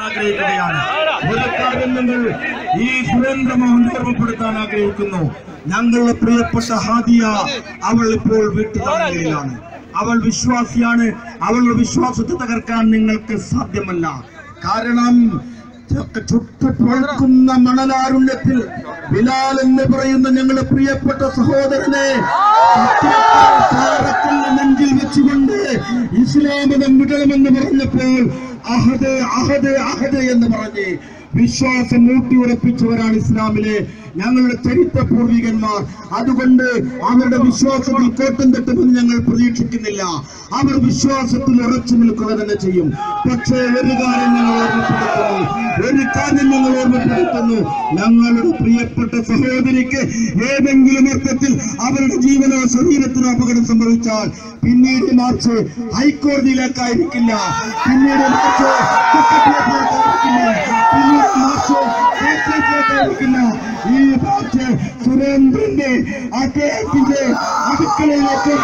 ആഗ്രഹിക്കുകയാണ്. ഒരു കാര്യം നിങ്ങൾ ഈ സുരേന്ദ്രമോഹൻ ഓർമ്മപ്പെടുത്താൻ ആഗ്രഹിക്കുന്നു. ഞങ്ങളുടെ പ്രിയപ്പെട്ട ഹാദിയ അവൾ ഇപ്പോൾ വീട്ടുതടങ്കലിലാണ് അവൾ വിശ്വാസിയാണ്. അവളുടെ വിശ്വാസത്തെ തകർക്കാൻ നിങ്ങൾക്ക് സാധ്യമല്ല. കാരണം ചുട്ടുപൊഴുക്കുന്ന മണലാരുണ്യത്തിൽ ബിലാൽ എന്ന് പറയുന്ന ഞങ്ങളുടെ പ്രിയപ്പെട്ട സഹോദരനെ നെഞ്ചിൽ വെച്ചുകൊണ്ട് ഇസ്ലാമിനെ വിടണമെന്ന് പറഞ്ഞപ്പോൾ അഹദ് അഹദ് അഹദ് എന്ന് പറഞ്ഞ് വിശ്വാസം ഊട്ടിയുറപ്പിച്ചവരാണ് ഇസ്ലാമിലെ ഞങ്ങളുടെ ചരിത്ര പൂർവികന്മാർ അതുകൊണ്ട് അവരുടെ വിശ്വാസത്തിൽ കോട്ടം തട്ടുമെന്ന് ഞങ്ങൾ പ്രതീക്ഷിക്കുന്നില്ല. അവർ വിശ്വാസത്തിൽ ഉറച്ചു നിൽക്കുക തന്നെ ചെയ്യും. പക്ഷേ ഒരു കാര്യം ഞങ്ങൾ ഓർമ്മപ്പെടുത്തുന്നു. ഒരു കാര്യം ഞങ്ങൾ ഓർമ്മപ്പെടുത്തുന്നു. ഞങ്ങളുടെ പ്രിയപ്പെട്ട സഹോദരിക്ക് ഏതെങ്കിലും അർത്ഥത്തിൽ അവരുടെ ജീവനോ ശരീരത്തിനോ അപകടം സംഭവിച്ചാൽ പിന്നീട് മാർച്ച് ഹൈക്കോടതിയിലേക്കായിരിക്കില്ല. പിന്നീട് മാർച്ച് പിന്നീട് മാർച്ച് കോർപ്പറേറ്റിലേക്കായിരിക്കില്ല ഈ മാർച്ച് സുരേന്ദ്രന്റെ അദ്ദേഹത്തിന്റെ അടുക്കളയിലേക്ക്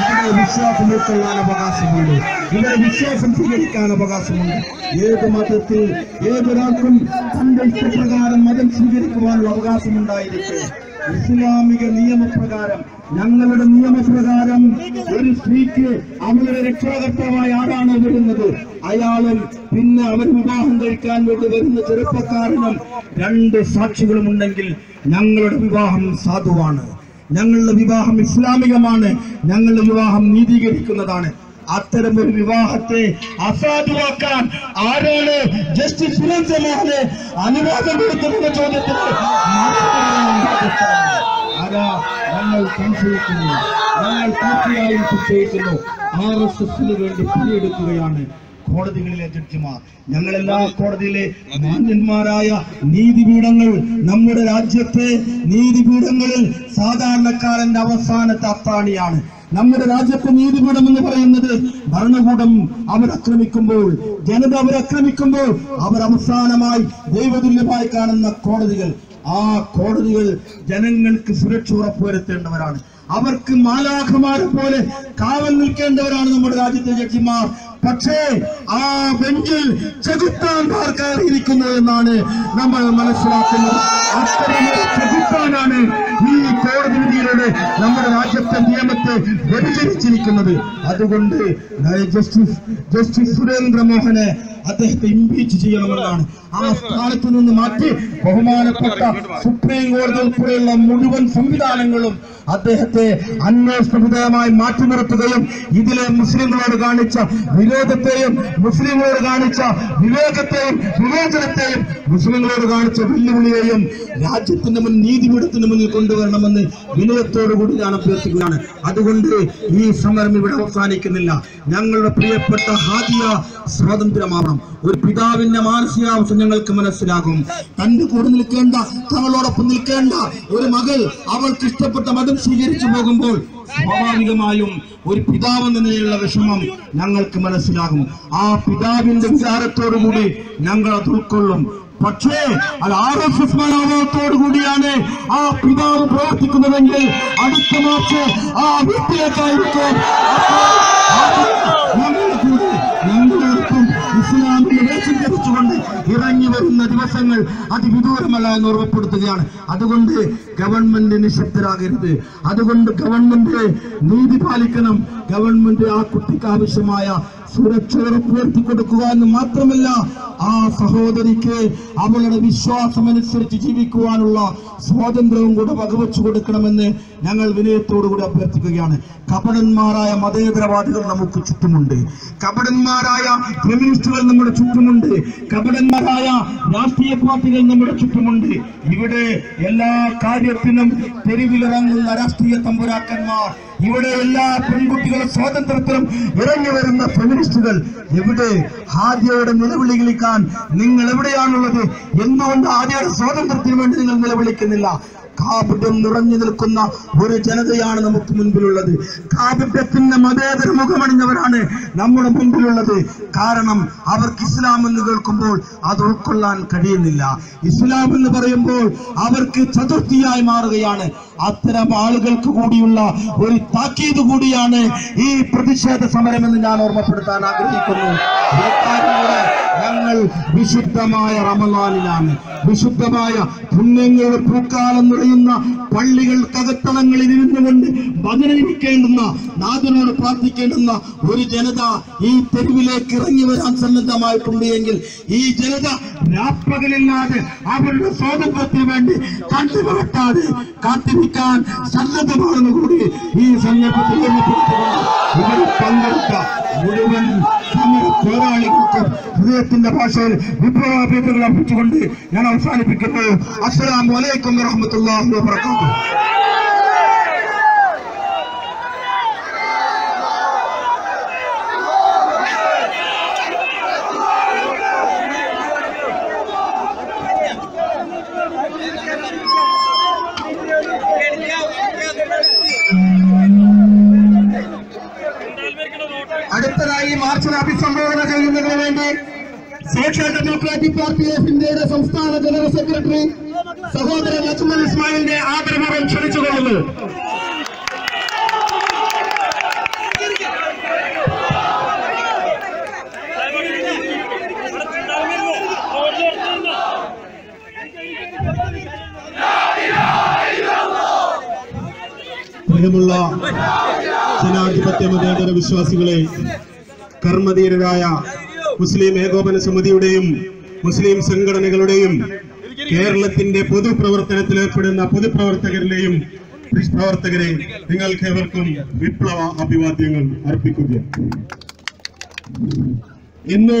ഇവിടെ വിശ്വാസം ഉൾക്കൊള്ളാൻ അവകാശമുണ്ട് ഇവിടെ വിശ്വാസം സ്വീകരിക്കാൻ അവകാശമുണ്ട് ഏത് മതത്തിൽ ഏതൊരാൾക്കും തന്റെ ഇഷ്ടപ്രകാരം മതം സ്വീകരിക്കുവാനുള്ള അവകാശമുണ്ടായിരിക്കെ ഇസ്ലാമിക നിയമപ്രകാരം ഞങ്ങളുടെ നിയമപ്രകാരം ഒരു സ്ത്രീക്ക് അവരുടെ രക്ഷാകർത്താവായി ആരാണ് വരുന്നത്? അയാളും പിന്നെ അവർ വിവാഹം കഴിക്കാൻ വേണ്ടി വരുന്ന ചെറുപ്പക്കാരനും രണ്ട് സാക്ഷികളും ഉണ്ടെങ്കിൽ ഞങ്ങളുടെ വിവാഹം സാധുവാണ്. ഞങ്ങളുടെ വിവാഹം ഇസ്ലാമികമാണ്. ഞങ്ങളുടെ വിവാഹം നീതീകരിക്കുന്നതാണ്. അത്തരം ഒരു വിവാഹത്തെ അസാധുവാക്കാൻ ആരാണ് ജസ്റ്റിസ് അനുവാദം കൊടുക്കുന്ന ചോദ്യത്തിന്? എസിന് വേണ്ടി കോടതികളിലെ ജഡ്ജിമാർ. ഞങ്ങളെല്ലാ കോടതിയിലെ മാന്യന്മാരായ നീതിപീഠങ്ങൾ നമ്മുടെ രാജ്യത്തെ നീതിപീഠങ്ങളിൽ സാധാരണക്കാരന്റെ അവസാനത്തെ അത്താണിയാണ്. നമ്മുടെ രാജ്യത്തെ നീതിപീഠം എന്ന് പറയുന്നത് ഭരണകൂടം അവരക്രമിക്കുമ്പോൾ ജനത അവരക്രമിക്കുമ്പോൾ അവർ അവസാനമായി ദൈവതുല്യമായി കാണുന്ന കോടതികൾ. ആ കോടതികൾ ജനങ്ങൾക്ക് സുരക്ഷ ഉറപ്പുവരുത്തേണ്ടവരാണ് അവർക്ക് മാലാഖമാരെ പോലെ കാവൽ നിൽക്കേണ്ടവരാണ് നമ്മുടെ രാജ്യത്തെ ജഡ്ജിമാർ. പക്ഷേ ആ ബെഞ്ചിൽ ചെകുത്താൻമാർ കയറിയിരിക്കുന്നു എന്നാണ് നമ്മൾ മനസ്സിലാക്കുന്നത്. ചെകുത്താനാണ് ഈ കോടതി വിധിയിലൂടെ നമ്മുടെ രാജ്യത്തെ നിയമത്തെ വ്യതിചരിച്ചിരിക്കുന്നത് അതുകൊണ്ട് ജസ്റ്റിസ് ജസ്റ്റിസ് സുരേന്ദ്രമോഹനെ അദ്ദേഹത്തെ ഇംപീച്ച് ചെയ്യണമെന്നാണ്. ആ സ്ഥാനത്ത് നിന്ന് മാറ്റി ബഹുമാനപ്പെട്ട സുപ്രീം കോടതി ഉൾപ്പെടെയുള്ള മുഴുവൻ സംവിധാനങ്ങളും അദ്ദേഹത്തെ അന്വേഷണ വിധേയമായി മാറ്റി നിർത്തുകയും ഇതിലെ മുസ്ലിങ്ങളോട് കാണിച്ച വിരോധത്തെയും മുസ്ലിങ്ങളോട് കാണിച്ച വിവേകത്തെയും വിവേചനത്തെയും മുസ്ലിങ്ങളോട് കാണിച്ച വെല്ലുവിളിയെയും രാജ്യത്തിന്റെ മുൻ നീതിപീഠത്തിന് മുന്നിൽ കൊണ്ടുവരണമെന്ന് വിനയത്തോടുകൂടി ഞാൻ അഭ്യർത്ഥിക്കുകയാണ് അതുകൊണ്ട് ഈ സമരം ഇവിടെ അവസാനിക്കുന്നില്ല. ഞങ്ങളുടെ പ്രിയപ്പെട്ട ഹാദിയ സ്വാതന്ത്ര്യമാവണം. ഒരു പിതാവിന്റെ മാനസികാവസ്ഥ ഞങ്ങൾക്ക് മനസ്സിലാകും. തന്റെ കൂടെ നിൽക്കേണ്ട തങ്ങളോടൊപ്പം നിൽക്കേണ്ട ഒരു മകൾ അവൾക്ക് ഇഷ്ടപ്പെട്ട മതം സ്വീകരിച്ചു പോകുമ്പോൾ സ്വാഭാവികമായും ഒരു പിതാവ് എന്ന നിലയിലുള്ള വിഷമം ഞങ്ങൾക്ക് മനസ്സിലാകും. ആ പിതാവിന്റെ വിചാരത്തോടുകൂടി ഞങ്ങൾ അത് ഉൾക്കൊള്ളും. പക്ഷേ അത് ആർ എസ് എസ് മനോഭാവത്തോടു കൂടിയാണ് ആ പിതാവ് പ്രവർത്തിക്കുന്നതെങ്കിൽ അടുത്ത മാർച്ച് ആ വീട്ടിലേക്കായിരിക്കും ഇറങ്ങി വരുന്ന ദിവസങ്ങൾ അതിവിദൂരമല്ല എന്ന് ഓർമ്മപ്പെടുത്തുകയാണ്. അതുകൊണ്ട് ഗവൺമെന്റ് നിശബ്ദരാകരുത്. അതുകൊണ്ട് ഗവൺമെന്റ് നീതി പാലിക്കണം. ഗവൺമെന്റ് ആ കുട്ടിക്ക് ആവശ്യമായ സുരക്ഷ ഉറപ്പുവരുത്തി കൊടുക്കുക എന്ന് മാത്രമല്ല ആ സഹോദരിക്ക് അവളുടെ വിശ്വാസമനുസരിച്ച് ജീവിക്കുവാനുള്ള സ്വാതന്ത്ര്യവും കൂടെ വകവെച്ചു കൊടുക്കണമെന്ന് ഞങ്ങൾ വിനയത്തോടുകൂടി അഭ്യർത്ഥിക്കുകയാണ്. കപടന്മാരായ മതേതരവാദികൾ നമുക്ക് ചുറ്റുമുണ്ട്. കപടന്മാരായ ഫെമിനിസ്റ്റുകൾ നമ്മുടെ ചുറ്റുമുണ്ട്. കപടന്മാരായ രാഷ്ട്രീയ പാർട്ടികൾ നമ്മുടെ ചുറ്റുമുണ്ട്. ഇവിടെ എല്ലാ കാര്യത്തിനും തെരുവിലിറങ്ങുന്ന രാഷ്ട്രീയ തമ്പുരാക്കന്മാർ ഇവിടെ എല്ലാ പെൺകുട്ടികളും സ്വാതന്ത്ര്യത്തിലും ഇറങ്ങി വരുന്ന ഫെമിനിസ്റ്റുകൾ എവിടെ? ആദ്യയുടെ നിലവിളി വിളിക്കാൻ നിങ്ങൾ എവിടെയാണുള്ളത്? എന്തുകൊണ്ട് ആദ്യയുടെ സ്വാതന്ത്ര്യത്തിന് വേണ്ടി നിങ്ങൾ നിലവിളിക്കുന്നില്ല? കാപട്യം നിറഞ്ഞു നിൽക്കുന്ന ഒരു ജനതയാണ് നമുക്ക് മുൻപിലുള്ളത്. കാപട്യത്തിന്റെ മതേതര മുഖമണിഞ്ഞവരാണ് നമ്മുടെ മുൻപിലുള്ളത്. കാരണം അവർക്ക് ഇസ്ലാം എന്ന് കേൾക്കുമ്പോൾ അത് ഉൾക്കൊള്ളാൻ കഴിയുന്നില്ല. ഇസ്ലാം എന്ന് പറയുമ്പോൾ അവർക്ക് ചതുർത്ഥിയായി മാറുകയാണ്. അത്തരം ആളുകൾക്ക് കൂടിയുള്ള ഒരു താക്കീത് കൂടിയാണ് ഈ പ്രതിഷേധ സമരം എന്ന് ഞാൻ ഓർമ്മപ്പെടുത്താൻ ആഗ്രഹിക്കുന്നു. ഞങ്ങൾ വിശുദ്ധമായ റമലാനിലാണ് വിശുദ്ധമായ പുണ്യങ്ങളുടെ പൂക്കാലം നിറയുന്ന പള്ളികൾക്കകത്തളങ്ങളിൽ ഇരുന്നു കൊണ്ട് ഭജനയിരിക്കേണ്ടുന്ന നാഥനോട് പ്രാർത്ഥിക്കേണ്ടുന്ന ഒരു ജനത ഈ തെരുവിലേക്ക് ഇറങ്ങി വരാൻ സന്നദ്ധമായിട്ടുണ്ട് എങ്കിൽ ഈ ജനത രാപ്പകലില്ലാതെ അവരുടെ സ്വാതന്ത്ര്യത്തിന് വേണ്ടി കണ്ടുപറട്ടാതെ കാത്തിരിക്കാൻ സന്നദ്ധമാണെന്ന് കൂടി ഈ സന്ദർഭത്തിൽ പങ്കെടുത്ത മുഴുവൻ ഹൃദയത്തിന്റെ ഭാഷയിൽ വിപ്ലവാഭ്യർത്ഥകൾ അർപ്പിച്ചുകൊണ്ട് ഞാൻ അവസാനിപ്പിക്കുന്നു. അസ്സലാം വലൈക്കും അടുത്തതായി മാർച്ചിനെ അഭിസംബോധന ചെയ്യുന്നതിന് വേണ്ടി സോഷ്യൽ ഡെമോക്രാറ്റിക് പാർട്ടി ഓഫ് ഇന്ത്യയുടെ സംസ്ഥാന ജനറൽ സെക്രട്ടറി സഹോദരൻ അജ്മൽ ഇസ്മായിലിന്റെ ആദരപൂർവം ക്ഷണിച്ചുകൊള്ളുന്നു. പ്രിയമുള്ള ജനാധിപത്യ മതേതര വിശ്വാസികളെ കർമ്മധീരരായ മുസ്ലിം ഏകോപന സമിതിയുടെയും മുസ്ലിം സംഘടനകളുടെയും കേരളത്തിന്റെ പൊതുപ്രവർത്തനത്തിൽ ഏർപ്പെടുന്ന പൊതുപ്രവർത്തകരെയും പ്രവർത്തകരെ നിങ്ങൾക്ക് ഏവർക്കും വിപ്ലവ അഭിവാദ്യങ്ങൾ അർപ്പിക്കുക ഇന്ന്